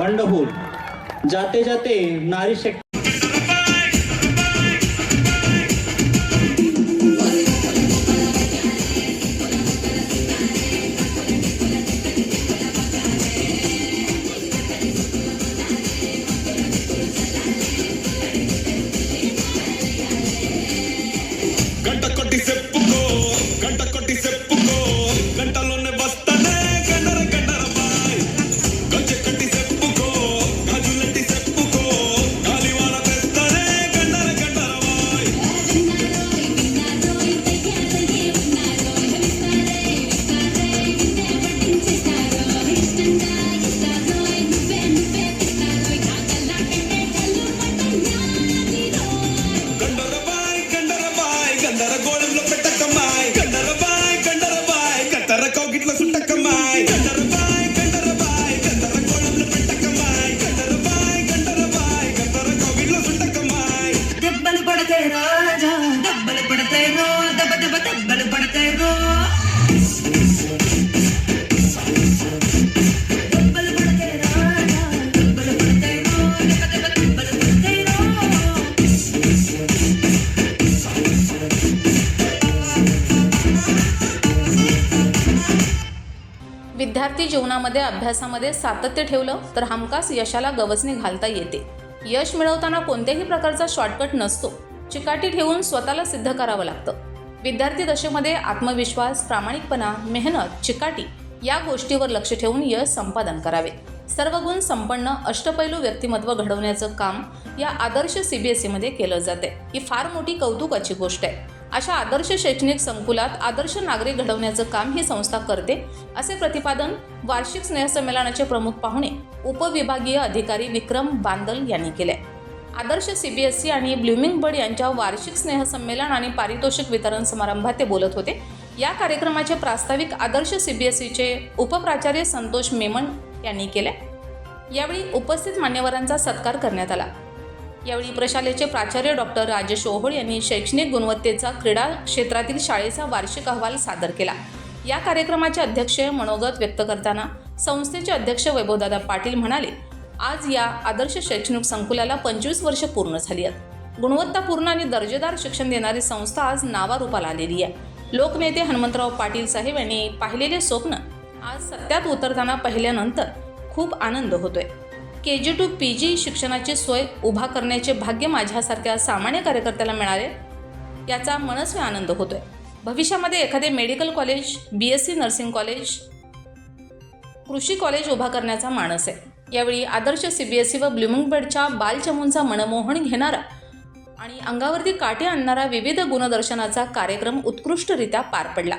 Wonderful जाते जाते नारी शक्ती Это голем विद्यार्थी जीवनामध्ये अभ्यासामध्ये सातत्य ठेवलं तर हमखास यशाला गवसणी घालता येते. यश मिळवताना कोणत्याही प्रकारचा शॉर्टकट नसतो. चिकाटी ठेवून स्वतःला सिद्ध करावं लागतं. विद्यार्थी दशेमध्ये आत्मविश्वास प्रामाणिकपणा मेहनत चिकाटी या गोष्टीवर लक्ष ठेवून यश संपादन करावे. सर्व गुण संपन्न अष्टपैलू व्यक्तिमत्व घडवण्याचं काम या आदर्श सीबीएसईमध्ये केलं जाते ही फार मोठी कौतुकाची गोष्ट आहे. अशा आदर्श शैक्षणिक संकुलात आदर्श नागरिक घडवण्याचं काम ही संस्था करते असे प्रतिपादन वार्षिक स्नेहसंमेलनाचे प्रमुख पाहुणे उपविभागीय अधिकारी विक्रम बांदल यांनी केले. Adarsh C B S E आणि ब्ल्युमिंग बर्ड यांच्या वार्षिक स्नेहसंमेलन आणि पारितोषिक वितरण समारंभात ते बोलत होते. या कार्यक्रमाचे प्रास्ताविक आदर्श सी बी एस ईचे उपप्राचार्य संतोष मेमन यांनी केले. यावेळी उपस्थित मान्यवरांचा सत्कार करण्यात आला. यावेळी प्रशालेचे प्राचार्य डॉक्टर राजेश ओहोळ यांनी शैक्षणिक गुणवत्तेचा क्रीडा क्षेत्रातील शाळेचा वार्षिक अहवाल सादर केला. या कार्यक्रमाचे अध्यक्ष मनोगत व्यक्त करताना संस्थेचे अध्यक्ष वैभवदादा पाटील म्हणाले आज या आदर्श शैक्षणिक संकुलाला पंचवीस वर्ष पूर्ण झाली आहेत. गुणवत्तापूर्ण आणि दर्जेदार शिक्षण देणारी संस्था आज नावारूपाला आलेली आहे. लोकनेते हनुमंतराव पाटील साहेब यांनी पाहिलेले स्वप्न आज सत्यात उतरताना पाहिल्यानंतर खूप आनंद होतोय. के जी टू पी जी शिक्षणाची सोय उभा करण्याचे भाग्य माझ्यासारख्या सामान्य कार्यकर्त्याला मिळाले याचा मनस्वी आनंद होतोय. भविष्यामध्ये एखादे medical college B S C nursing college कृषी कॉलेज उभा करण्याचा मानस आहे. यावेळी Adarsh C B S C व ब्लुमिंगबेडच्या बालचमूंचा मनमोहन घेणारा आणि अंगावरती काटे आणणारा विविध गुणदर्शनाचा कार्यक्रम उत्कृष्टरित्या पार पडला.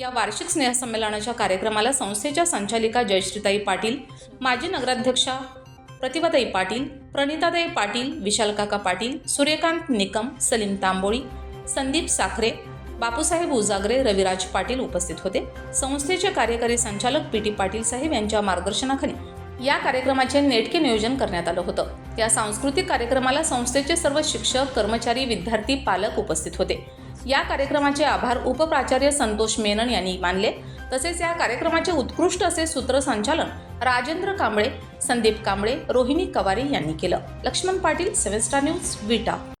या वार्षिक स्नेहसंमेलनाच्या कार्यक्रमाला संस्थेच्या संचालिका जयश्रीताई पाटील माजी नगराध्यक्षा प्रतिभाताई पाटील प्रणिताताई पाटील विशालकाका पाटील सूर्यकांत निकम सलीम तांबोळी संदीप साखरे बापूसाहेब उजागरे रविराज पाटील उपस्थित होते. संस्थेचे कार्यकारी संचालक पी टी पाटील साहेब यांच्या मार्गदर्शनाखाली या कार्यक्रमाचे नेटके नियोजन करण्यात आलं होतं. या सांस्कृतिक कार्यक्रमाला संस्थेचे सर्व शिक्षक कर्मचारी विद्यार्थी पालक उपस्थित होते. या कार्यक्रमाचे आभार उपप्राचार्य संतोष मेनन यांनी मानले. तसेच या कार्यक्रमाचे उत्कृष्ट असे सूत्रसंचालन राजेंद्र कांबळे संदीप कांबळे रोहिणी कवारे यांनी केलं. Laxman Patil seven star news Vita.